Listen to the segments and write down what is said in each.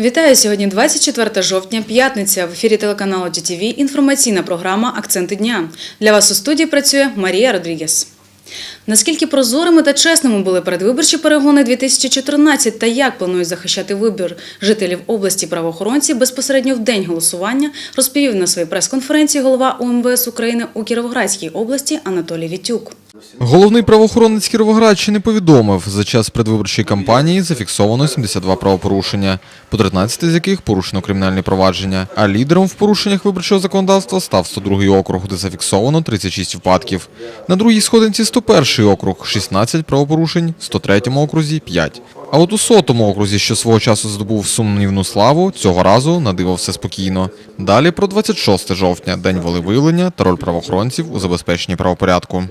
Вітаю сьогодні 24 жовтня, п'ятниця. В ефірі телеканалу TTV інформаційна програма Акценти дня. Для вас у студії працює Марія Родрігес. Наскільки прозорими та чесними були передвиборчі перегони 2014 та як планують захищати вибір жителів області правоохоронці безпосередньо в день голосування, розповів на своїй прес-конференції голова УМВС України у Кіровоградській області Анатолій Вітюк. Головний правоохоронець Кіровоградщини повідомив, за час предвиборчої кампанії зафіксовано 72 правопорушення, по 13 з яких порушено кримінальні провадження. А лідером в порушеннях виборчого законодавства став 102-й округ, де зафіксовано 36 випадків. На другій сходинці 101-й округ – 16 правопорушень, в 103-му окрузі – 5. А от у сотому окрузі, що свого часу здобув сумнівну славу, цього разу на все спокійно. Далі про 26 жовтня, день волевиявлення та роль правоохоронців у забезпеченні правопорядку.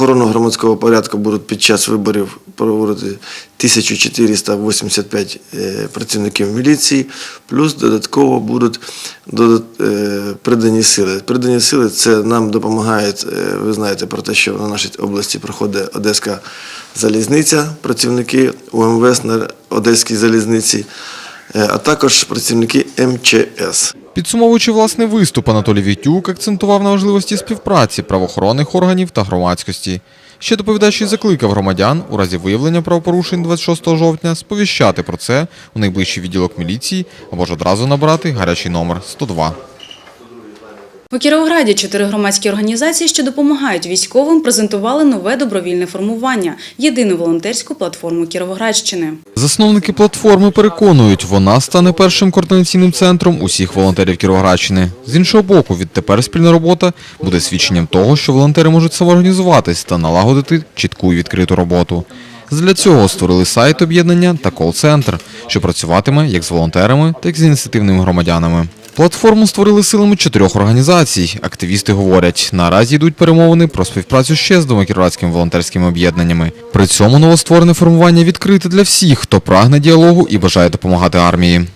Охорону громадського порядку будуть під час виборів проводити 1485 е, працівників міліції, плюс додатково будуть е, придані сили. Придані сили це нам допомагають. е, Ви знаєте про те, що на нашій області проходить Одеська залізниця, працівники УМВС на Одеській залізниці, а також працівники МЧС. Підсумовуючи власний виступ, Анатолій Вітюк акцентував на важливості співпраці правоохоронних органів та громадськості. Ще доповідач закликав громадян у разі виявлення правопорушень 26 жовтня сповіщати про це у найближчий відділок міліції або ж одразу набрати гарячий номер 102. У Кіровограді чотири громадські організації, що допомагають військовим, презентували нове добровільне формування єдину волонтерську платформу Кіровоградщини. Засновники платформи переконують, вона стане першим координаційним центром усіх волонтерів Кіровоградщини. З іншого боку, відтепер спільна робота буде свідченням того, що волонтери можуть самоорганізуватись та налагодити чітку і відкриту роботу. Для цього створили сайт об'єднання та кол-центр, що працюватиме як з волонтерами, так і з ініціативними громадянами. Платформу створили силами чотирьох організацій. Активісти говорять, наразі йдуть перемовини про співпрацю ще з двома кіровоградськими волонтерськими об'єднаннями. При цьому новостворене формування відкрите для всіх, хто прагне діалогу і бажає допомагати армії.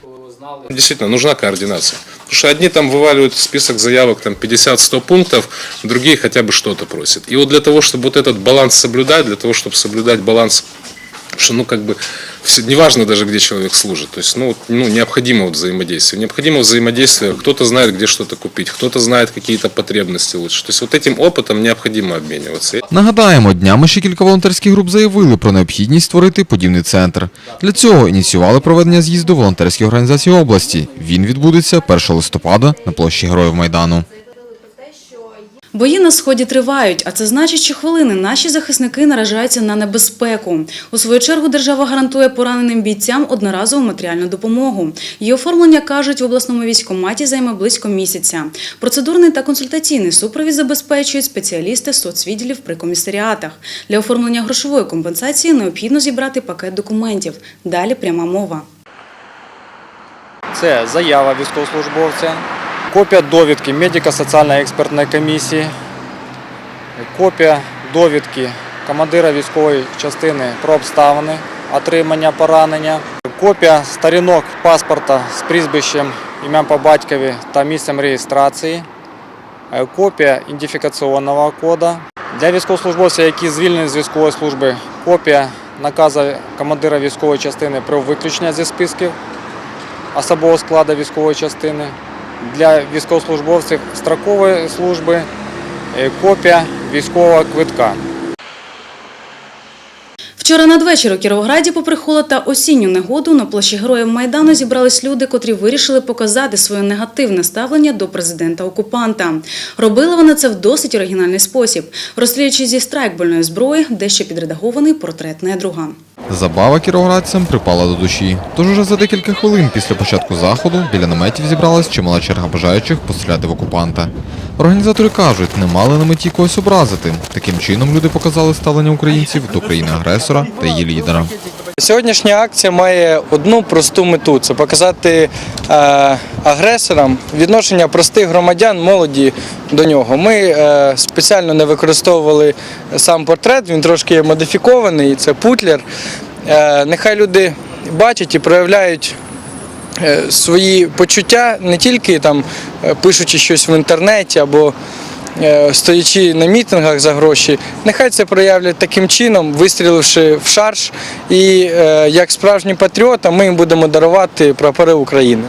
Действительно, нужна координация. Потому что одни там вываливают список заявок, там 50-100 пунктов, другие хотя бы что-то просят. И вот для того, чтобы вот этот баланс соблюдать, для того, чтобы соблюдать баланс, потому что, ну, как бы, все, неважно даже, где человек служит, то есть, ну, вот, ну, необходимо вот взаимодействие. Необходимо взаимодействие, кто-то знает, где что-то купить, кто-то знает какие-то потребности лучше. То есть, вот этим опытом необходимо обмениваться. Нагадаємо, днями ще кілька волонтерських груп заявили про необхідність створити подібний центр. Для цього ініціювали проведення з'їзду волонтерських організацій області. Він відбудеться 1 листопада на площі Героїв Майдану. Бої на сході тривають, а це значить, що хвилини наші захисники наражаються на небезпеку. У свою чергу держава гарантує пораненим бійцям одноразову матеріальну допомогу. Її оформлення кажуть в обласному військкоматі займе близько місяця. Процедурний та консультаційний супровід забезпечують спеціалісти соцвідділів при комісаріатах. Для оформлення грошової компенсації необхідно зібрати пакет документів. Далі пряма мова. Це заява військовослужбовця, копія довідки медико-соціальної експертної комісії, копія довідки командира військової частини про обставини отримання поранення, копія сторінок паспорта з прізвищем, ім'ям по батькові та місцем реєстрації, е, копія ідентифікаційного коду. Для військовослужбовців, які звільнені з військової служби, копія наказу командира військової частини про виключення зі списків особового складу військової частини. Для військовослужбовців строкової служби е, копія військового квитка. Вчора надвечір у Кіровограді, попри холод та осінню негоду, на площі Героїв Майдану зібрались люди, котрі вирішили показати своє негативне ставлення до президента-окупанта. Робили вони це в досить оригінальний спосіб, розстрілюючи зі страйкбольної зброї дещо підредагований портрет недруга. Забава кіровоградцям припала до душі. Тож уже за декілька хвилин після початку заходу біля наметів зібралась чимала черга бажаючих постріляти в окупанта. Організатори кажуть, не мали на меті когось образити. Таким чином люди показали ставлення українців до країни-агресора та її лідера. Сьогоднішня акція має одну просту мету це показати е, агресорам відношення простих громадян, молоді до нього. Ми е, спеціально не використовували сам портрет, він трошки модифікований, це путлер. Е, нехай люди бачать і проявляють свої почуття не тільки там пишучи щось в інтернеті або стоячи на мітингах за гроші, нехай це проявлять таким чином, вистріливши в шарж. І е, як справжні патріоти, ми їм будемо дарувати прапори України.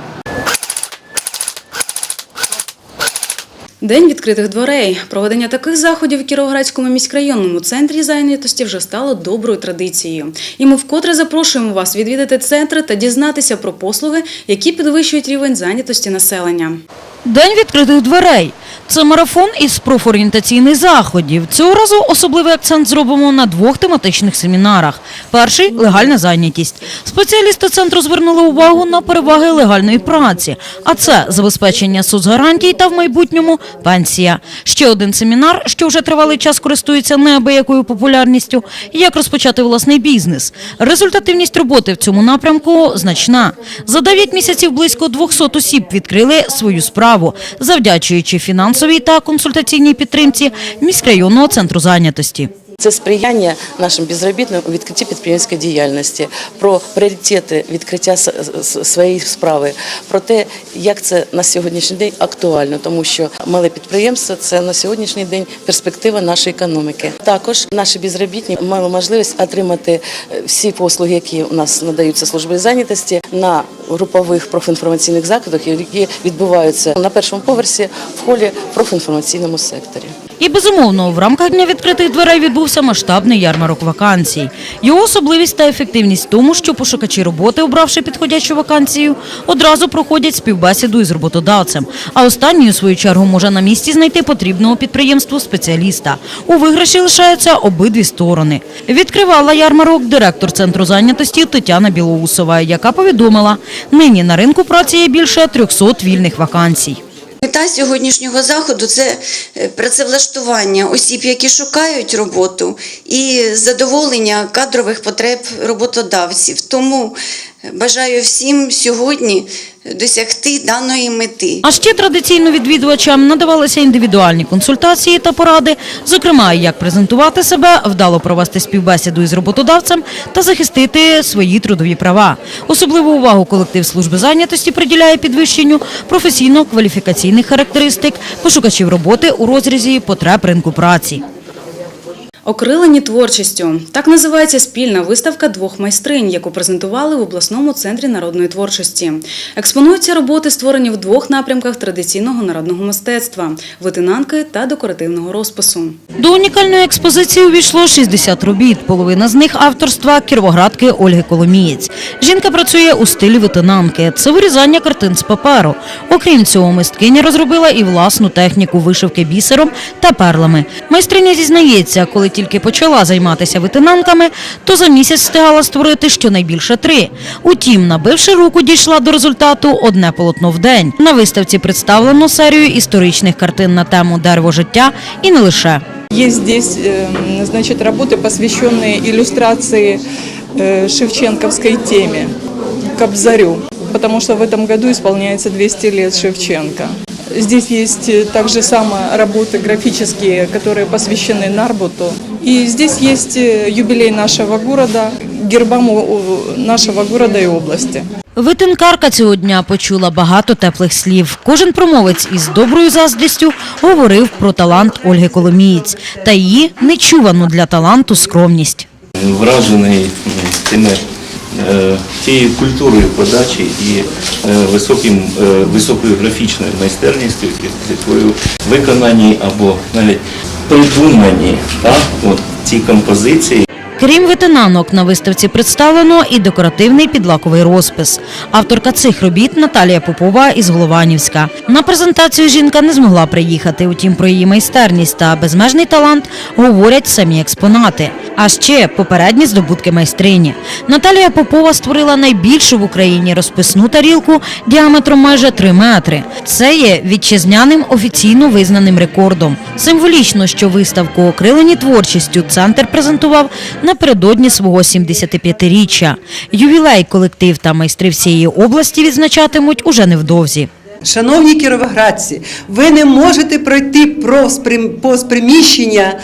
День відкритих дверей. Проведення таких заходів у Кіровоградському міськрайонному центрі зайнятості вже стало доброю традицією. І ми вкотре запрошуємо вас відвідати центр та дізнатися про послуги, які підвищують рівень зайнятості населення. День відкритих дверей. Це марафон із профорієнтаційних заходів. Цього разу особливий акцент зробимо на двох тематичних семінарах. Перший легальна зайнятість. Спеціалісти центру звернули увагу на переваги легальної праці, а це забезпечення соцгарантій та в майбутньому пенсія. Ще один семінар, що вже тривалий час користується неабиякою популярністю. Як розпочати власний бізнес. Результативність роботи в цьому напрямку значна. За 9 місяців близько 200 осіб відкрили свою справу, завдячуючи фінансовій та консультаційній підтримці міськрайонного центру зайнятості. Це сприяння нашим безробітним у відкритті підприємської діяльності, про пріоритети відкриття своєї справи, про те, як це на сьогоднішній день актуально, тому що мале підприємство це на сьогоднішній день перспектива нашої економіки. Також наші безробітні мали можливість отримати е, всі послуги, які у нас надаються службою зайнятості на групових профінформаційних закладах, які відбуваються на першому поверсі в холі профінформаційному секторі. І безумовно, в рамках дня відкритих дверей відбувся масштабний ярмарок вакансій. Його особливість та ефективність в тому, що пошукачі роботи, обравши підходячу вакансію, одразу проходять співбесіду із роботодавцем. А останній, у свою чергу, може на місці знайти потрібного підприємству спеціаліста. У виграші лишаються обидві сторони. Відкривала ярмарок директор центру зайнятості Тетяна Білоусова, яка повідомила, нині на ринку праці є більше 300 вільних вакансій. Мета сьогоднішнього заходу це е, працевлаштування осіб, які шукають роботу, і задоволення кадрових потреб роботодавців. Тому е, бажаю всім сьогодні досягти даної мети. А ще традиційно відвідувачам надавалися індивідуальні консультації та поради, зокрема, як презентувати себе, вдало провести співбесіду із роботодавцем та захистити свої трудові права. Особливу увагу колектив служби зайнятості приділяє підвищенню професійно-кваліфікаційних характеристик пошукачів роботи у розрізі потреб ринку праці. Окрилені творчістю так називається спільна виставка двох майстринь, яку презентували в обласному центрі народної творчості. Експонуються роботи, створені в двох напрямках традиційного народного мистецтва витинанки та декоративного розпису. До унікальної експозиції увійшло 60 робіт. Половина з них авторства кіровоградки Ольги Коломієць. Жінка працює у стилі витинанки. Це вирізання картин з паперу. Окрім цього, мисткиня розробила і власну техніку вишивки бісером та перлами. Майстриня зізнається, коли тільки почала займатися витинанками, то за місяць встигала створити щонайбільше три. Утім, набивши руку, дійшла до результату одне полотно в день. На виставці представлено серію історичних картин на тему дерево життя і не лише. Есть здесь э, значит, работы, посвященные иллюстрации э, шевченковской теме, Кобзарю, потому что в этом году исполняется 200 лет Шевченко. Здесь есть э, также самые работы графические, которые посвящены Нарбуту. И здесь есть э, юбилей нашего города, гербам у- у нашего города и области. Витинкарка цього дня почула багато теплих слів. Кожен промовець із доброю заздрістю говорив про талант Ольги Коломієць та її нечувану для таланту скромність. вражений м, тими е, тією культурою подачі і е, високим, е, високою графічною майстерністю, якою виконані або навіть придумані так, от, ці композиції. Крім витинанок, на виставці представлено і декоративний підлаковий розпис. Авторка цих робіт Наталія Попова із Голованівська. На презентацію жінка не змогла приїхати, утім про її майстерність та безмежний талант говорять самі експонати. А ще попередні здобутки майстрині. Наталія Попова створила найбільшу в Україні розписну тарілку діаметром майже 3 метри. Це є вітчизняним офіційно визнаним рекордом. Символічно, що виставку окрилені творчістю центр презентував напередодні свого 75-річчя. Ювілей колектив та майстри всієї області відзначатимуть уже невдовзі. Шановні кіровоградці, ви не можете пройти повз приміщення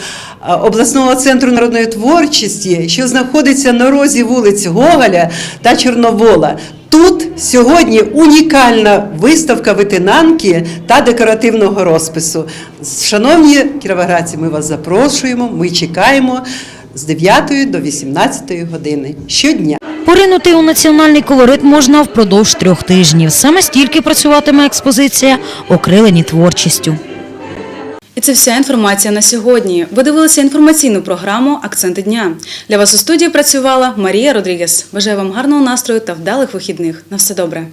обласного центру народної творчості, що знаходиться на розі вулиць Гоголя та Чорновола. Тут сьогодні унікальна виставка витинанки та декоративного розпису. Шановні кіровоградці, ми вас запрошуємо, ми чекаємо з 9 до 18 години щодня. Поринути у національний колорит можна впродовж трьох тижнів. Саме стільки працюватиме експозиція, окрилені творчістю. І це вся інформація на сьогодні. Ви дивилися інформаційну програму Акценти дня. Для вас у студії працювала Марія Родрігес. Бажаю вам гарного настрою та вдалих вихідних. На все добре.